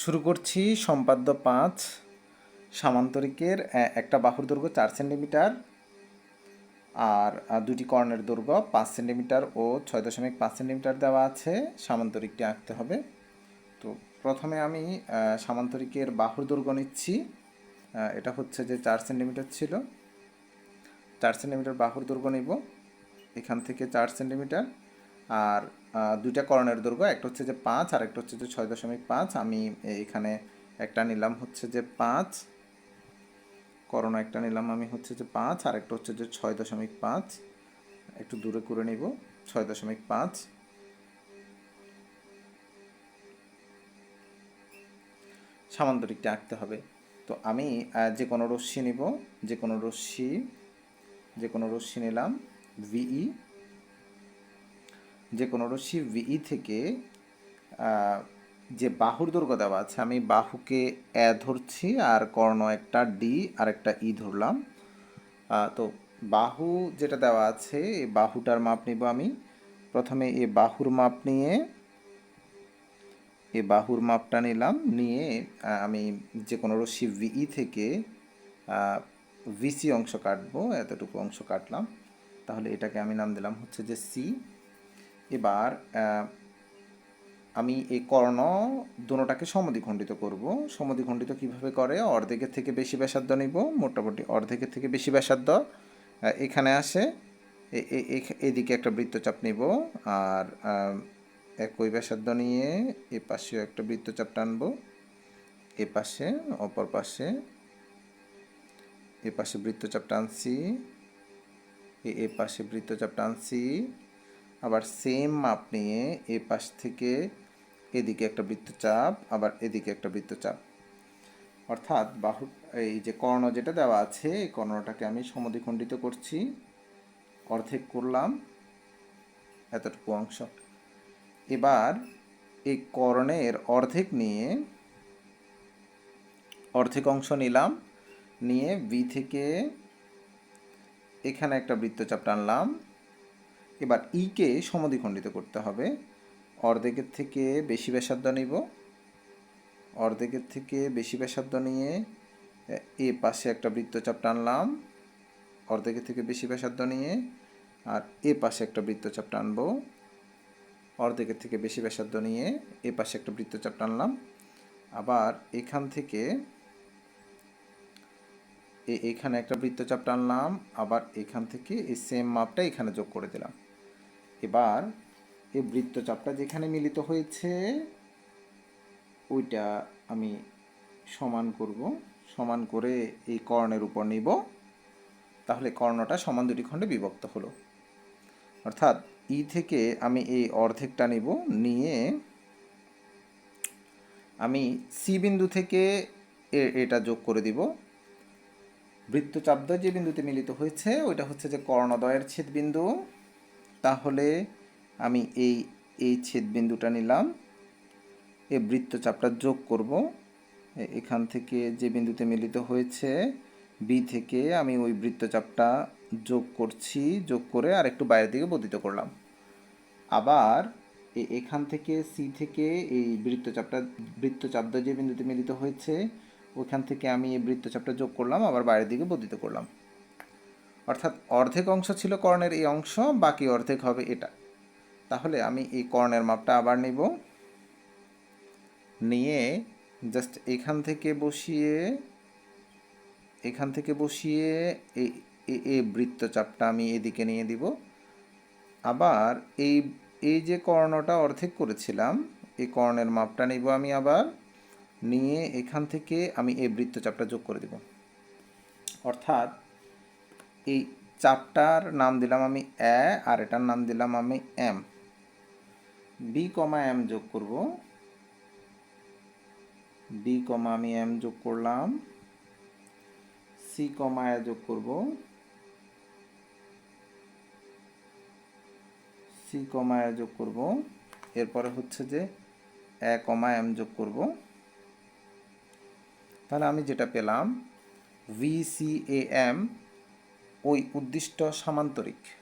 শুরু করছি সম্পাদ্য পাঁচ, সামান্তরিকের একটা বাহুর দৈর্ঘ্য চার সেন্টিমিটার আর দুটি কর্ণের দৈর্ঘ্য পাঁচ সেন্টিমিটার ও ছয় দশমিক পাঁচ সেন্টিমিটার দেওয়া আছে। সামান্তরিকটি আঁকতে হবে। তো প্রথমে আমি সামান্তরিকের বাহুর দৈর্ঘ্য নিচ্ছি। এটা হচ্ছে যে চার সেন্টিমিটার ছিল। চার সেন্টিমিটার বাহুর দৈর্ঘ্য নিব। এখান থেকে চার সেন্টিমিটার আর দুইটা করণের দৈর্ঘ্য, একটা হচ্ছে যে পাঁচ আর একটা হচ্ছে যে ছয় দশমিক পাঁচ। আমি এখানে একটা নিলাম হচ্ছে যে পাঁচ। করণ একটা নিলাম আমি হচ্ছে যে পাঁচ আর একটা হচ্ছে যে ছয় দশমিক পাঁচ। একটু দূরে করে নিব, ছয় দশমিক পাঁচ। সামান্তরিকটা আঁকতে হবে। তো আমি যে কোনো রশ্মি নিব, যে কোনো রশ্মি, যে কোনো রশ্মি নিলাম ভিই যে কোনো রশ্মি ভিই থেকে যে বাহুর দৈর্ঘ্য দেওয়া আছে, আমি বাহুকে এ ধরছি, আর কর্ণ একটা ডি আর একটা ই ধরলাম তো বাহু যেটা দেওয়া আছে, এই বাহুটার মাপ নিব আমি। প্রথমে এই বাহুর মাপ নিয়ে, এই বাহুর মাপটা নিলাম, নিয়ে আমি যে কোনো রশ্মি ভিই থেকে ভিসি অংশ কাটবো, এতটুকু অংশ কাটলাম। তাহলে এটাকে আমি নাম দিলাম হচ্ছে যে সি এবার আমি এই কর্ণ দুটোটাকে সমদ্বিখণ্ডিত করব। সমদ্বিখণ্ডিত কীভাবে করে? অর্ধেকের থেকে বেশি ব্যাসার্ধ নিব, মোটামুটি অর্ধেকের থেকে বেশি ব্যাসার্ধ। এখানে আসে এদিকে একটা বৃত্তচাপ নিব, আর একই ব্যাসার্ধ নিয়ে এ পাশেও একটা বৃত্তচাপ টানবো। এ পাশে, অপর পাশে, এ পাশে বৃত্তচাপ টানছি এ পাশে বৃত্তচাপ টানছি। আবার সেম মাপ নিয়ে এ পাশ থেকে এদিকে একটা বৃত্তচাপ, আবার এদিকে একটা বৃত্তচাপ। অর্থাৎ বাহু, এই যে কর্ণ যেটা দেওয়া আছে, এই কর্ণটাকে আমি সমদ্বিখণ্ডিত করছি। অর্ধেক করলাম, এতটুকু অংশ। এবার এই কর্ণের অর্ধেক নিয়ে, অর্ধেক অংশ নিলাম, নিয়ে বি থেকে এখানে একটা বৃত্তচাপ টানলাম। এবার ইকে সমদ্বিখণ্ডিত করতে হবে। অর্ধেকের থেকে বেশি ব্যাসার্ধ নিব। অর্ধেকের থেকে বেশি ব্যাসার্ধ নিয়ে, এ- পাশে একটা বৃত্তচাপ টানলাম। অর্ধেকের থেকে বেশি ব্যাসার্ধ নিয়ে আর এ পাশে একটা বৃত্তচাপ টানব। অর্ধেকের থেকে বেশি ব্যাসার্ধ নিয়ে এ পাশে একটা বৃত্তচাপ টানলাম। আবার এখান থেকে এখানে একটা বৃত্তচাপ টানলাম। আবার এখান থেকে এই সেম মাপটা এখানে যোগ করে দিলাম। এবার এই বৃত্তচাপটা যেখানে মিলিত হয়েছে, ওইটা আমি সমান করব। সমান করে এই কর্ণের উপর নিব। তাহলে কর্ণটা সমান দুটি খণ্ডে বিভক্ত হলো। অর্থাৎ ই থেকে আমি এই অর্ধেকটা নিব। নিয়ে আমি সি বিন্দু থেকে এটা যোগ করে দিব। বৃত্তচাপদ্বয় যে বিন্দুতে মিলিত হয়েছে, ওইটা হচ্ছে যে কর্ণদ্বয়ের ছেদবিন্দু তাহলে আমি এই এই ছেদবিন্দুটা নিলাম এই বৃত্তচাপটা যোগ করব। এখান থেকে যে বিন্দুতে মিলিত হয়েছে বি থেকে আমি ওই বৃত্তচাপটা যোগ করছি, যোগ করে আর একটু বাইরের দিকে বর্ধিত করলাম। আবার এখান থেকে সি থেকে এই বৃত্তচাপটা বৃত্তচাপদ্বয় যে বিন্দুতে মিলিত হয়েছে, ওখান থেকে আমি এই বৃত্তচাপটা যোগ করলাম, আবার বাইরের দিকে বর্ধিত করলাম। অর্থাৎ অর্ধেক অংশ ছিল কর্ণের এই অংশ, বাকি অর্ধেক হবে এটা। তাহলে আমি এই কর্ণের মাপটা আবার নিব। নিয়ে জাস্ট এখান থেকে বসিয়ে, এখান থেকে বসিয়ে এই বৃত্তচাপটা আমি এদিকে নিয়ে দিব। আবার এই এই যে কর্ণটা অর্ধেক করেছিলাম, এই কর্ণের মাপটা নিব আমি আবার। নিয়ে এখান থেকে আমি এই বৃত্তচাপটা যোগ করে দেব। অর্থাৎ এই চাপটার নাম দিলাম আমি এ, আর এটার নাম দিলাম আমি এম। বি কমা এম যোগ করব। বি কমা আমি এম যোগ করলাম। সি কমা এ যোগ করব। সি কমা এ যোগ করব। এরপরে হচ্ছে যে এ কমা এম যোগ করব। তাহলে আমি যেটা পেলাম ভি সি এ এম ওই উদ্দিষ্ট সামান্তরিক।